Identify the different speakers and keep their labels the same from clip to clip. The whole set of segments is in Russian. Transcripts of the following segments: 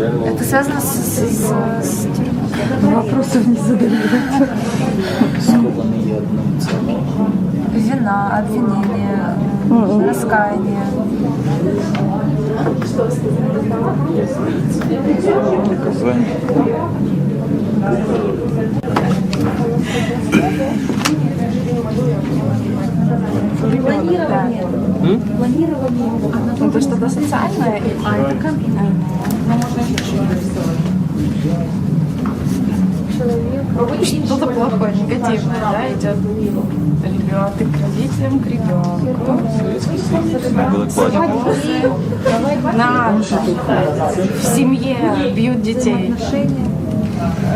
Speaker 1: Это связано с, с, с- с тюрьмой.
Speaker 2: Вопросов не задают.
Speaker 1: Вина, обвинение, раскаяние.
Speaker 3: Наказание.
Speaker 1: Планирование. Планирование. Ну, это что-то социальное, а это криминальное. Что-то плохое, негативное, да, идет. Ребенок к родителям, к ребенку. На, в семье бьют детей.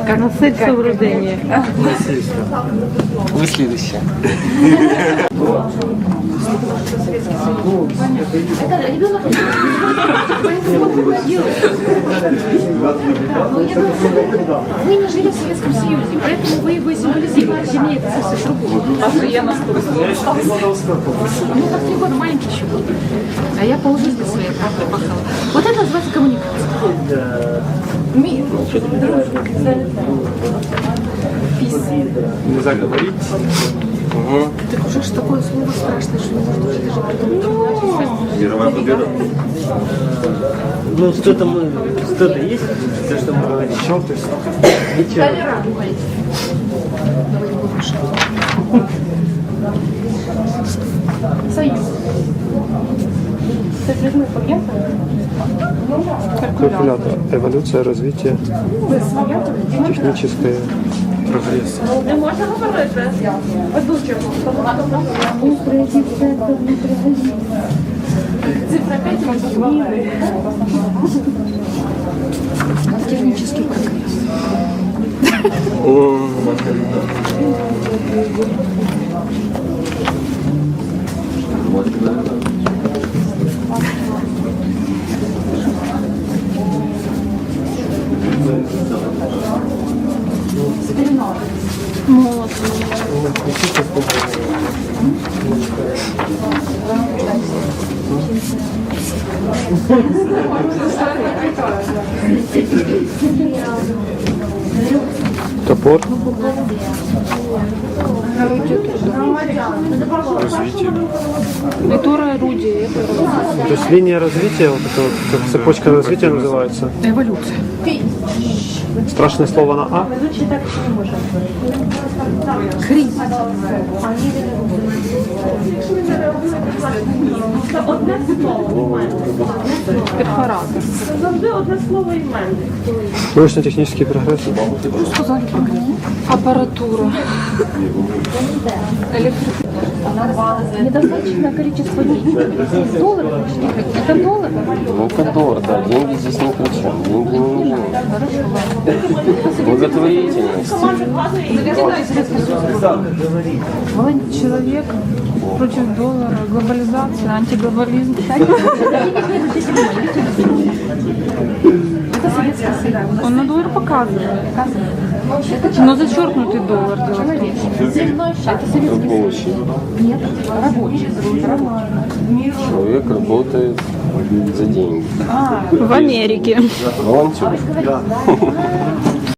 Speaker 2: Как на сексу в рождении.
Speaker 3: Вы следующие.
Speaker 4: Вы не жили в Советском Союзе, поэтому вы его символизируете. Семья это совсем другое. Ну, как три года маленький еще был. А я полжизни своей правдой пахала. Вот это называется коммуникация. Мир.
Speaker 5: Нельзя говорить.
Speaker 4: Так уже ж такое слово страшное, что не уже даже придумать.
Speaker 5: Мировая победа.
Speaker 6: Ну, что-то мы, что-то есть, то, что мы говорим.
Speaker 5: Чем ты?
Speaker 6: Ничего.
Speaker 4: Союз.
Speaker 5: Калькулятор. Эволюция, развитие, техническое прогресс.
Speaker 4: Не можна говорити. Ведучим. Цифра 5 можна
Speaker 1: Технический прогресс.
Speaker 5: Топор. Развитие.
Speaker 2: Культура орудия.
Speaker 5: То есть линия развития, вот это вот, как цепочка развития называется.
Speaker 2: Эволюция.
Speaker 5: Страшное слово на А.
Speaker 2: Перфоратор.
Speaker 4: Завжди одне слово іменник.
Speaker 5: Научно-технический прогресс.
Speaker 2: Аппаратура.
Speaker 4: Недостаточное количество денег. Доллары почти. Это доллары?
Speaker 3: Ну-ка, доллар, да, деньги здесь ни при чем. Деньги не нужны. Благотворительность.
Speaker 2: Человек против доллара, глобализация, антиглобализм. Он на доллар показывает. Но зачеркнутый доллар дело в том.
Speaker 4: Земной шаг. Это советский
Speaker 3: Рабочий.
Speaker 4: Нет, рабочий.
Speaker 3: Человек работает за деньги.
Speaker 2: В Америке.
Speaker 3: Волонтер.